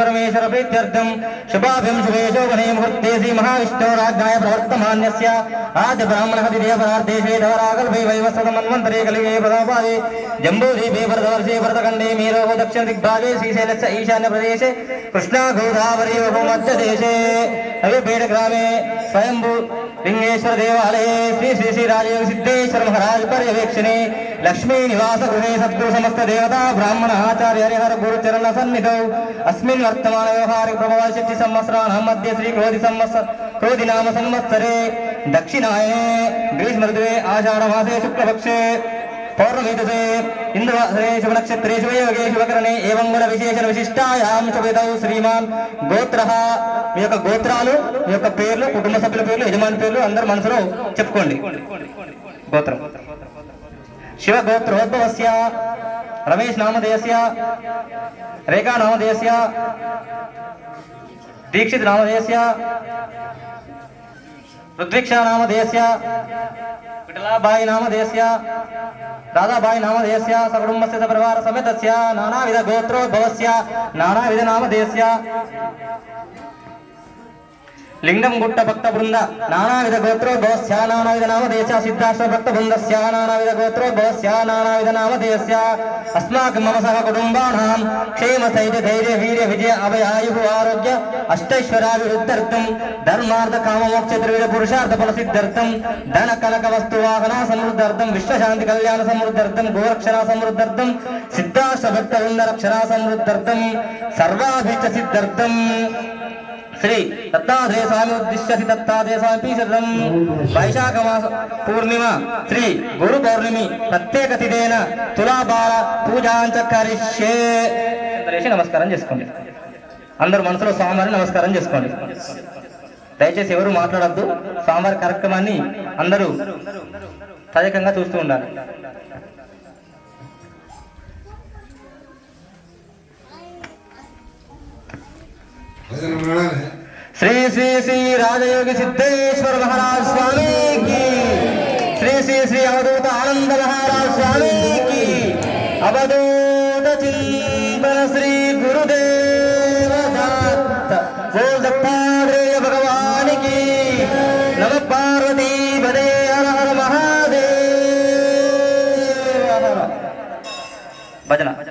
परमेश्वर प्रीत्यर्थम शुभाभिम शुभेशो गणे मुहूर्ते श्री महाविष्णु राज्ञाय प्रवर्तमान आद्य श्रीमहाविष्णोराज्ञाय प्रवर्तमान्यस्य आद्यब्राह्मणः द्वितीयपरार्धेशे धवराकल्पे वैवस्वतमन्वन्तरे कलिगे पदापादे जम्बूदीपे वरदवर्षे वरदखण्डे मीरोः दक्षिणदिग्भागे श्रीशैलस्य ईशान्यप्रदेशे कृष्णाघोधावरेवो ग्रामे स्वयंभू लिंगेश्वर लिङ्गेश्वरदेवालये श्री श्री श्री राजयोग सिद्धेश्वर महाराज श्रीराजयोगसिद्धेश्वरमहाराजपर्यवेक्षणे లక్ష్మీ నివాస గృహే సద్గురు సమస్త దేవత బ్రాహ్మణ ఆచార్య హరిహర గురు చరణ సన్నిధౌ అస్మిన్ వర్తమాన వ్యవహార ప్రభాశక్తి సంవత్సరాణ మధ్య శ్రీ క్రోధి సంవత్సర క్రోధి నామ సంవత్సరే దక్షిణాయే గ్రీష్మృతువే ఆషాఢమాసే శుక్లపక్షే పౌర్ణమీతసే ఇంద్రవాసరే శుభనక్షత్రేషు శుభయోగే శుభకరణే ఏవం గుణ విశేషణ విశిష్టాయాం శుభేదౌ శ్రీమాన్ గోత్ర మీ యొక్క గోత్రాలు మీ యొక్క పేర్లు కుటుంబ సభ్యుల పేర్లు యజమాని పేర్లు అందరు మనసులో చెప్పుకోండి। గోత్రం। शिवगोत्रोद्भव रमेश नामदेय रेखा नामदेय दीक्षित नामदेय रुद्रीक्षा नामदेय विटलाबाई नामदेय राधाबाई शिवगोत्रोद्भवस्य रमेशनामधेयस्य रेखानामधेयस्य दीक्षितनामधेयस्य ऋद्विक्षानामधेयस्य विठलाभायिनामधेयस्य राधाभायिनामधेयस्य सकुटुम्बस्य सपरिवारसमेतस्य नानाविधगोत्रोद्भवस्य नानाविधनामधेयस्य లింగం గుట్ట భక్త బృంద నానావిధ గోత్రోద్భవస్య నానావిధ దేశ సిద్ధాశ్ర భక్త బృందస్య నానావిధ గోత్రోద్భవస్య నానావిధ దేశ అస్మాకం మమ సహ కుటుంబానాం క్షేమ సైత ధైర్య వీర్య విజయ అభయాయు ఆరోగ్య అష్టైశ్వరాభివృద్ధర్థం ధర్మార్థ కామ మోక్ష త్రివిధ పురుషార్థ ఫల సిద్ధార్థం ధన కనక వస్తు వాహన సమృద్ధార్థం విశ్వశాంతి కళ్యాణ సమృద్ధార్థం గోరక్షణ సమృద్ధార్థం సిద్ధాశ్ర భక్త బృంద రక్షణ సమృద్ధార్థం సర్వాభిష్ట సిద్ధార్థం శ్రీ దత్తాత్రేయ స్వామి ఉద్దిశ్య శ్రీ వైశాఖ మాస పూర్ణిమ శ్రీ గురు పౌర్ణమి ప్రత్యేక తిథేన తులాబాల పూజాంచ కరిష్యే నమస్కారం చేసుకోండి. అందరూ మనసులో స్వామివారిని నమస్కారం చేసుకోండి. దయచేసి ఎవరు మాట్లాడద్దు. స్వామివారి కార్యక్రమాన్ని అందరూ తదేకంగా చూస్తూ ఉండాలి. श्री श्री श्री राजयोग सिद्धेश्वर महाराज स्वामी की। श्री श्री श्री अवधूत आनंद महाराज स्वामी की। अवधूत जीवन श्री गुरुदेव बोल दत्तात्रेय भगवान की। नम पार्वती भदे हर महादेव। भजना।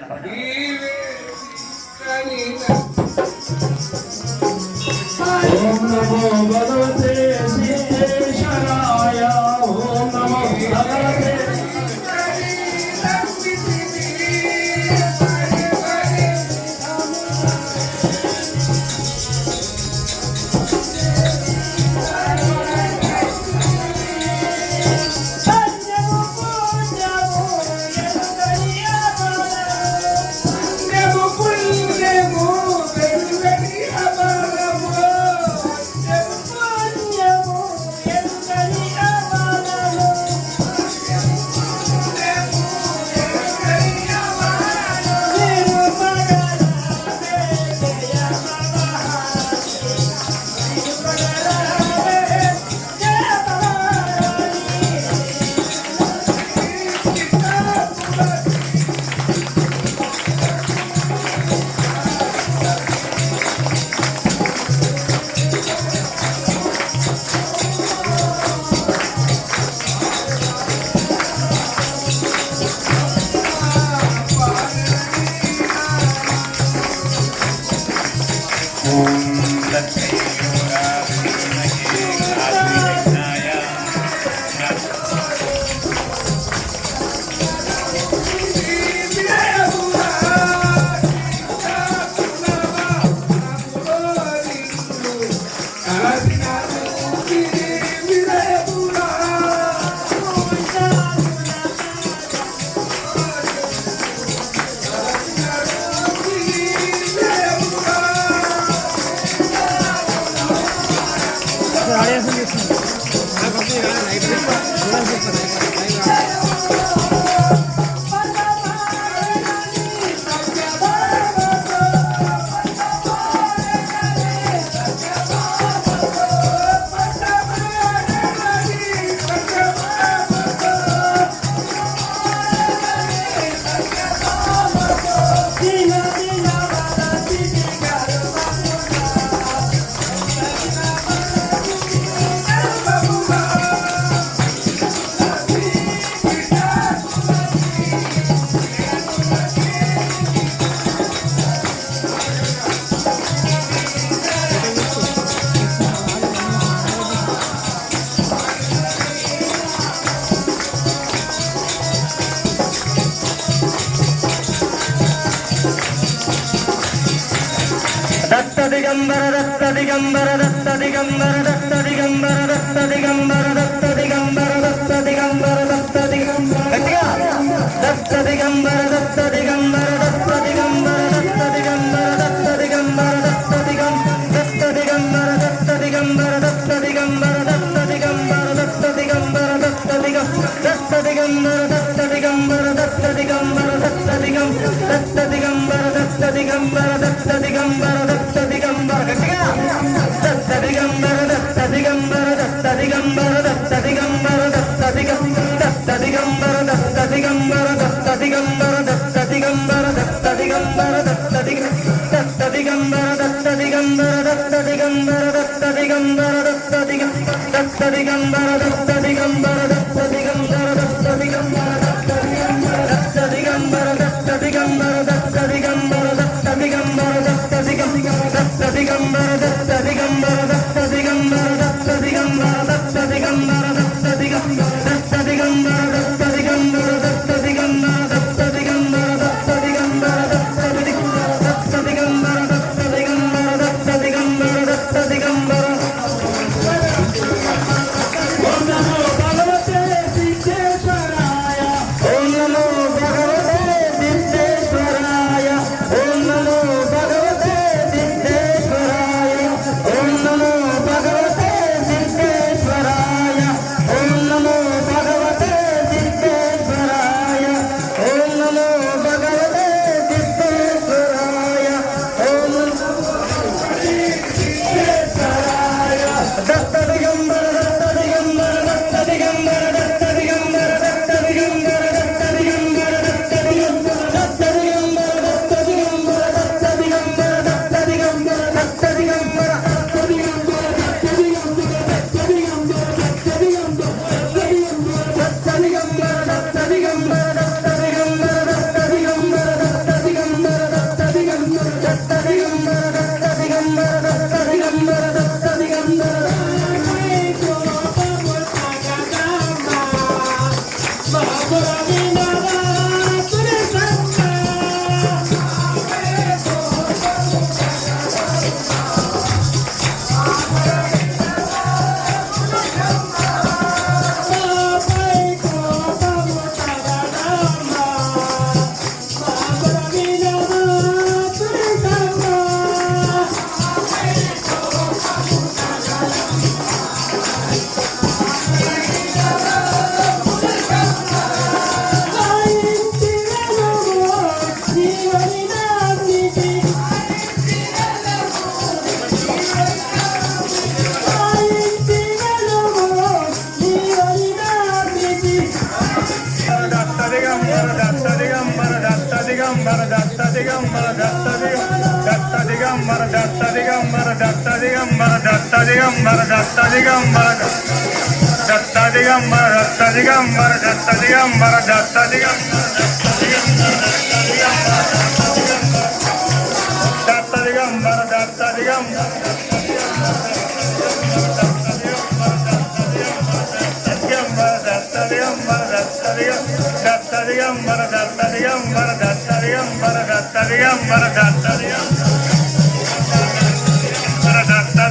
దత్త దిగంబర దత్త దిగంబర దత్త దిగంబర దత్త దిగంబర దత్త దిగంబర ദത്ത ദിഗംബര ദത്ത ദിഗംബര ദത്ത ദിഗംബര ദത്ത ദിഗംബര ദത്ത ദിഗംബര దిగంబర దత్త దిగంబర దత్త దిగంబర దత్త దిగంబర దత్త దిగంబర దత్త దిగంబర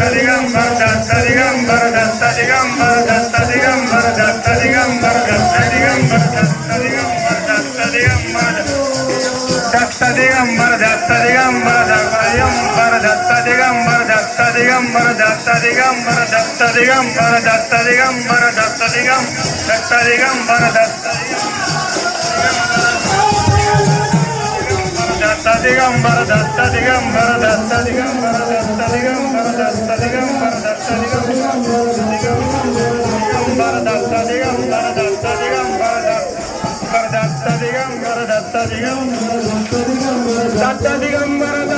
தத்த திகம்பர தத்த திகம்பர தத்த திகம்பர தத்த திகம்பர தத்த திகம்பர தத்த திகம்பர தத்த திகம்பர தத்த திகம்பர தத்த திகம்பர தத்த திகம்பர தத்த திகம்பர தத்த திகம்பர தத்த திகம்பர தத்த திகம்பர தத்த திகம்பர தத்த திகம்பர தத்த திகம்பர தத்த திகம்பர தத்த திகம்பர ದಿಗಂಬರ ದತ್ತ ದಿಗಂಬರ ದತ್ತ ದಿಗಂಬರ ದತ್ತ ದಿಗಂಬರ ದತ್ತ ದಿಗಂಬರ ದತ್ತ ದಿಗಂಬರ ದಿಗಂಬರ ದತ್ತ ದಿಗಂಬರ ದತ್ತ ದಿಗಂಬರ ದತ್ತ ದಿಗಂಬರ ದತ್ತ ದಿಗಂಬರ ದತ್ತ ದಿಗಂಬರ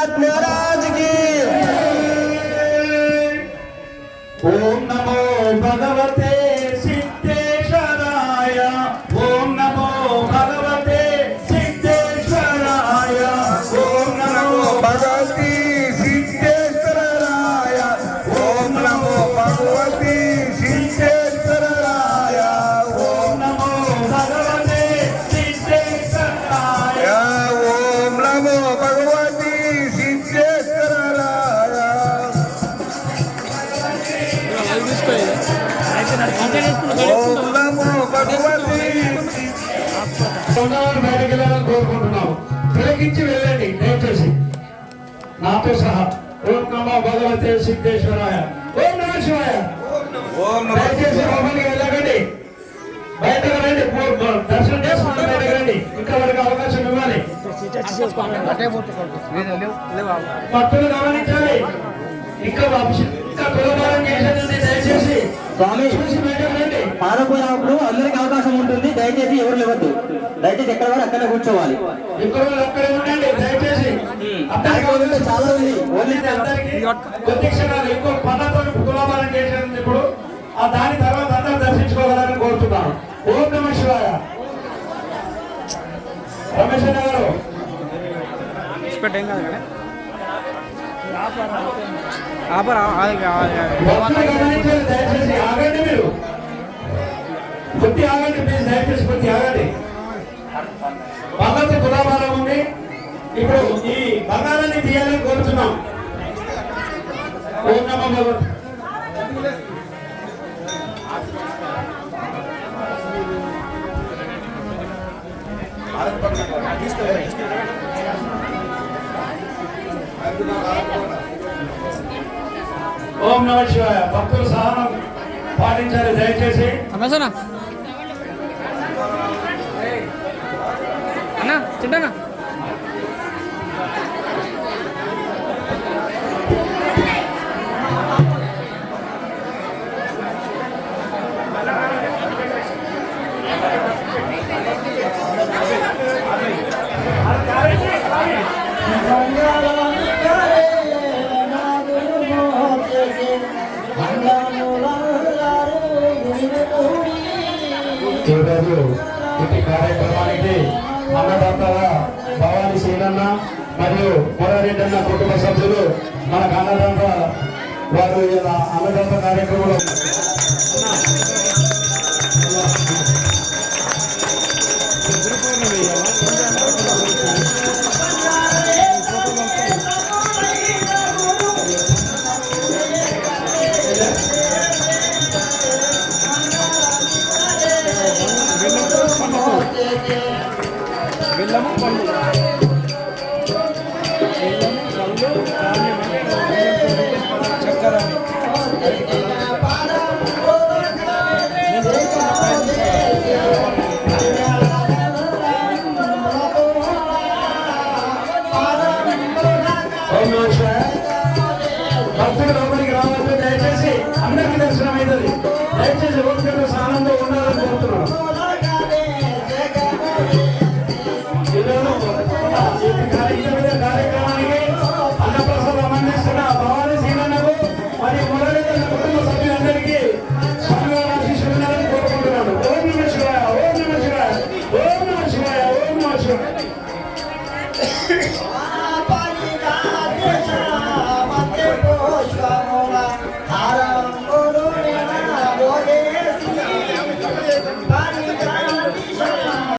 సత్యనాథ్ మహారాజ్కి ఓం నమో భగవత్ తిలకించి వెళ్ళండి దయచేసి. నాతో సహా. ఓం నమో భగవతే సిద్ధేశ్వరాయ. ఓం నమ శివాయ. ఓం నమో దయచేసి లోపలికి వెళ్ళకండి. బయటకు రండి. దర్శనం చేసుకుంటూ బయటకు రండి. ఇంకా వారికి అవకాశం ఇవ్వాలి. భక్తులు గమనించాలి. ఇంకా ఇంకా స్వామి పాదపూజాపుడు అందరికి అవకాశం ఉంటుంది. దయచేసి ఎవరు ఇవ్వద్దు దయచేసి ఎక్కడ వారు అక్కడ కూర్చోవాలి. చాలా దాని తర్వాత దర్శించుకోవాలని కోరుతున్నాను. ఓం నమ శివాయ. రమేష్ గారు. కొద్ది ఆగండి ప్లీజ్ దయచేసి కొద్ది ఆగండి. పద్ధతి తులాభారం ఉంది. ఇప్పుడు ఈ బంగారాన్ని తీయాలని కోరుతున్నాం ఓం నమ భగవత్. ఓం నమ శివాయ. భక్తులు సహనం పాటించాలి దయచేసి. అన్నా తింటానా ఈరోజు ఇటు కార్యక్రమానికి అన్నదాతగా భవాని శ్రీనన్న మరియు మురారెడ్డి అన్న కుటుంబ సభ్యులు మనకు అన్నదాత వారు ఇలా అన్నదాత కార్యక్రమంలో Yeah. வெள்ளமும் கொள்ளும்